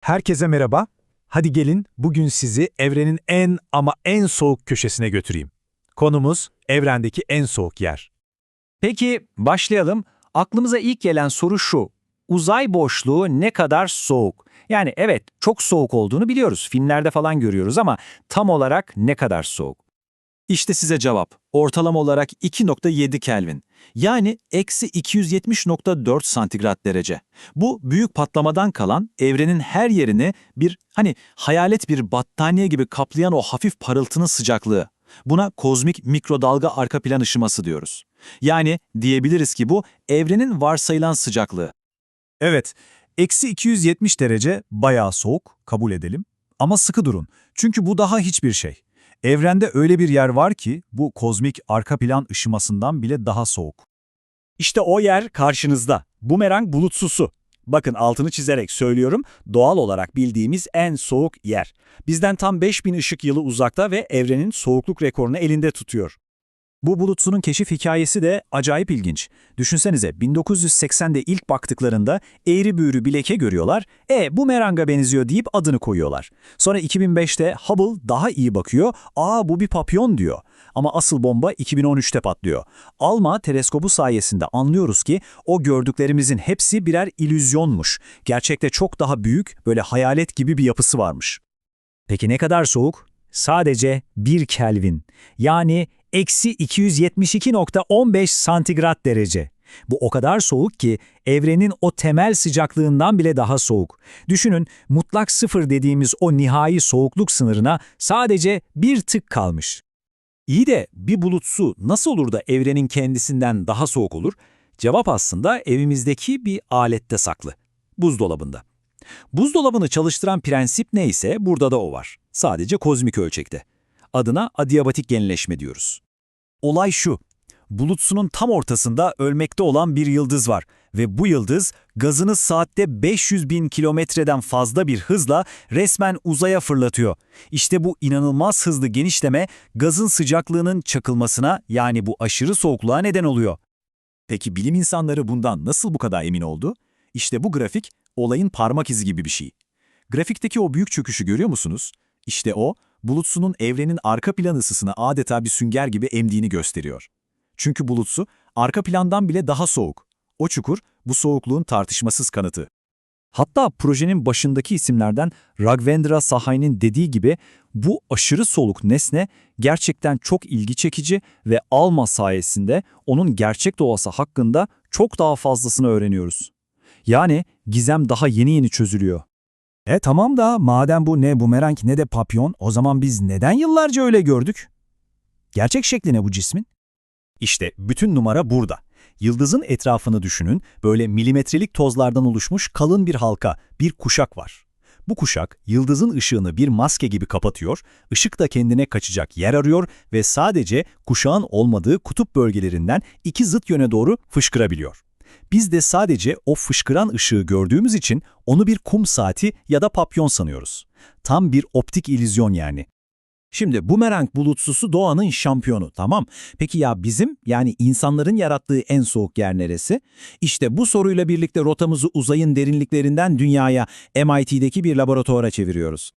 Herkese merhaba. Hadi gelin bugün sizi evrenin en ama en soğuk köşesine götüreyim. Konumuz evrendeki en soğuk yer. Peki başlayalım. Aklımıza ilk gelen soru şu. Uzay boşluğu ne kadar soğuk? Yani evet çok soğuk olduğunu biliyoruz. Filmlerde falan görüyoruz ama tam olarak ne kadar soğuk? İşte size cevap. Ortalama olarak 2.7 Kelvin. Yani eksi 270.4 santigrat derece. Bu büyük patlamadan kalan evrenin her yerini bir hani hayalet bir battaniye gibi kaplayan o hafif parıltının sıcaklığı. Buna kozmik mikrodalga arka plan ışıması diyoruz. Yani diyebiliriz ki bu evrenin varsayılan sıcaklığı. Evet, eksi 270 derece bayağı soğuk, kabul edelim. Ama sıkı durun, çünkü bu daha hiçbir şey. Evrende öyle bir yer var ki bu kozmik arka plan ışımasından bile daha soğuk. İşte o yer karşınızda. Bumerang bulutsusu. Bakın altını çizerek söylüyorum, doğal olarak bildiğimiz en soğuk yer. Bizden tam 5000 ışık yılı uzakta ve evrenin soğukluk rekorunu elinde tutuyor. Bu bulutsunun keşif hikayesi de acayip ilginç. Düşünsenize 1980'de ilk baktıklarında eğri büğrü bir leke görüyorlar, e bu meranga benziyor deyip adını koyuyorlar. Sonra 2005'te Hubble daha iyi bakıyor, aa bu bir papyon diyor. Ama asıl bomba 2013'te patlıyor. ALMA teleskobu sayesinde anlıyoruz ki o gördüklerimizin hepsi birer illüzyonmuş. Gerçekte çok daha büyük, böyle hayalet gibi bir yapısı varmış. Peki ne kadar soğuk? Sadece 1 Kelvin. Yani eksi 272.15 santigrat derece. Bu o kadar soğuk ki evrenin o temel sıcaklığından bile daha soğuk. Düşünün mutlak sıfır dediğimiz o nihai soğukluk sınırına sadece bir tık kalmış. İyi de bir bulut su nasıl olur da evrenin kendisinden daha soğuk olur? Cevap aslında evimizdeki bir alette saklı. Buzdolabında. Buzdolabını çalıştıran prensip neyse burada da o var. Sadece kozmik ölçekte. Adına adiabatik genleşme diyoruz. Olay şu. Bulutsunun tam ortasında ölmekte olan bir yıldız var ve bu yıldız gazını saatte 500 bin kilometreden fazla bir hızla resmen uzaya fırlatıyor. İşte bu inanılmaz hızlı genişleme gazın sıcaklığının çakılmasına yani bu aşırı soğukluğa neden oluyor. Peki bilim insanları bundan nasıl bu kadar emin oldu? İşte bu grafik olayın parmak izi gibi bir şey. Grafikteki o büyük çöküşü görüyor musunuz? İşte o, bulutsunun evrenin arka plan ısısını adeta bir sünger gibi emdiğini gösteriyor. Çünkü bulutsu arka plandan bile daha soğuk. O çukur bu soğukluğun tartışmasız kanıtı. Hatta projenin başındaki isimlerden Raghavendra Sahai'nin dediği gibi bu aşırı soluk nesne gerçekten çok ilgi çekici ve ALMA sayesinde onun gerçek doğası hakkında çok daha fazlasını öğreniyoruz. Yani gizem daha yeni yeni çözülüyor. E tamam da madem bu ne bumerang ne de papyon o zaman biz neden yıllarca öyle gördük? Gerçek şekli ne bu cismin? İşte bütün numara burada. Yıldızın etrafını düşünün, böyle milimetrelik tozlardan oluşmuş kalın bir halka, bir kuşak var. Bu kuşak, yıldızın ışığını bir maske gibi kapatıyor, ışık da kendine kaçacak yer arıyor ve sadece kuşağın olmadığı kutup bölgelerinden iki zıt yöne doğru fışkırabiliyor. Biz de sadece o fışkıran ışığı gördüğümüz için onu bir kum saati ya da papyon sanıyoruz. Tam bir optik illüzyon yani. Şimdi bumerang bulutsusu doğanın şampiyonu tamam. Peki ya bizim yani insanların yarattığı en soğuk yer neresi? İşte bu soruyla birlikte rotamızı uzayın derinliklerinden dünyaya MIT'deki bir laboratuvara çeviriyoruz.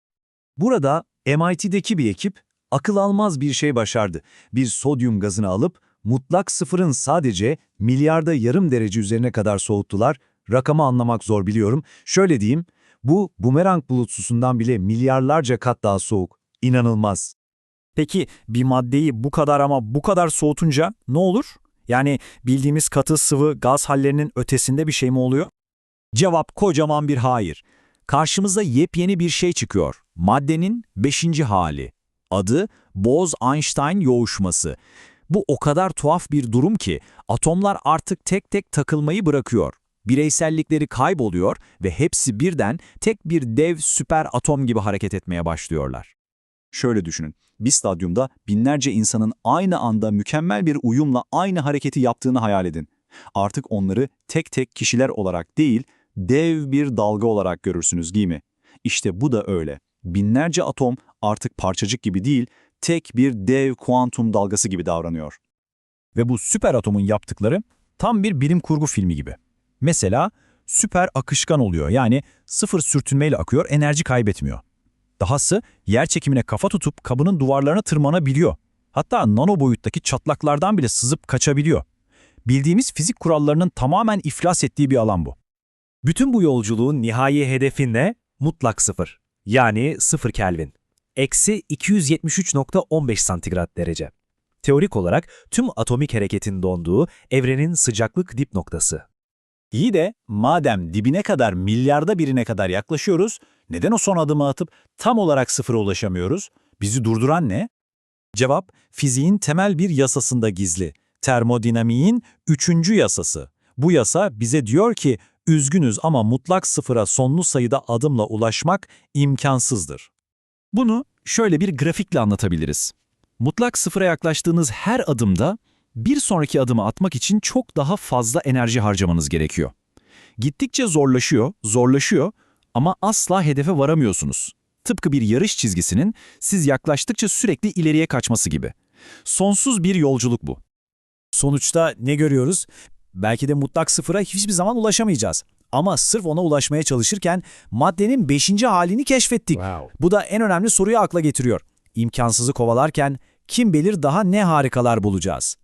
Burada MIT'deki bir ekip akıl almaz bir şey başardı. Bir sodyum gazını alıp mutlak sıfırın sadece milyarda yarım derece üzerine kadar soğuttular. Rakamı anlamak zor biliyorum. Şöyle diyeyim, bu bumerang bulutsusundan bile milyarlarca kat daha soğuk. İnanılmaz. Peki bir maddeyi bu kadar ama bu kadar soğutunca ne olur? Yani bildiğimiz katı sıvı gaz hallerinin ötesinde bir şey mi oluyor? Cevap kocaman bir hayır. Karşımıza yepyeni bir şey çıkıyor. Maddenin beşinci hali. Adı Bose-Einstein yoğuşması. Bu o kadar tuhaf bir durum ki atomlar artık tek tek takılmayı bırakıyor. Bireysellikleri kayboluyor ve hepsi birden tek bir dev süper atom gibi hareket etmeye başlıyorlar. Şöyle düşünün, bir stadyumda binlerce insanın aynı anda mükemmel bir uyumla aynı hareketi yaptığını hayal edin. Artık onları tek tek kişiler olarak değil, dev bir dalga olarak görürsünüz değil mi? İşte bu da öyle. Binlerce atom artık parçacık gibi değil, tek bir dev kuantum dalgası gibi davranıyor. Ve bu süper atomun yaptıkları tam bir bilim kurgu filmi gibi. Mesela süper akışkan oluyor yani sıfır sürtünmeyle akıyor, enerji kaybetmiyor. Dahası yer çekimine kafa tutup kabının duvarlarına tırmanabiliyor. Hatta nano boyuttaki çatlaklardan bile sızıp kaçabiliyor. Bildiğimiz fizik kurallarının tamamen iflas ettiği bir alan bu. Bütün bu yolculuğun nihai hedefi ne? Mutlak sıfır. Yani sıfır Kelvin. Eksi 273.15 santigrat derece. Teorik olarak tüm atomik hareketin donduğu evrenin sıcaklık dip noktası. İyi de madem dibine kadar milyarda birine kadar yaklaşıyoruz, neden o son adımı atıp tam olarak sıfıra ulaşamıyoruz? Bizi durduran ne? Cevap, fiziğin temel bir yasasında gizli. Termodinamiğin üçüncü yasası. Bu yasa bize diyor ki, üzgünüz ama mutlak sıfıra sonlu sayıda adımla ulaşmak imkansızdır. Bunu şöyle bir grafikle anlatabiliriz. Mutlak sıfıra yaklaştığınız her adımda bir sonraki adımı atmak için çok daha fazla enerji harcamanız gerekiyor. Gittikçe zorlaşıyor, zorlaşıyor ama asla hedefe varamıyorsunuz. Tıpkı bir yarış çizgisinin siz yaklaştıkça sürekli ileriye kaçması gibi. Sonsuz bir yolculuk bu. Sonuçta ne görüyoruz? Belki de mutlak sıfıra hiçbir zaman ulaşamayacağız. Ama sırf ona ulaşmaya çalışırken maddenin beşinci halini keşfettik. Bu da en önemli soruyu akla getiriyor. İmkansızı kovalarken kim bilir daha ne harikalar bulacağız.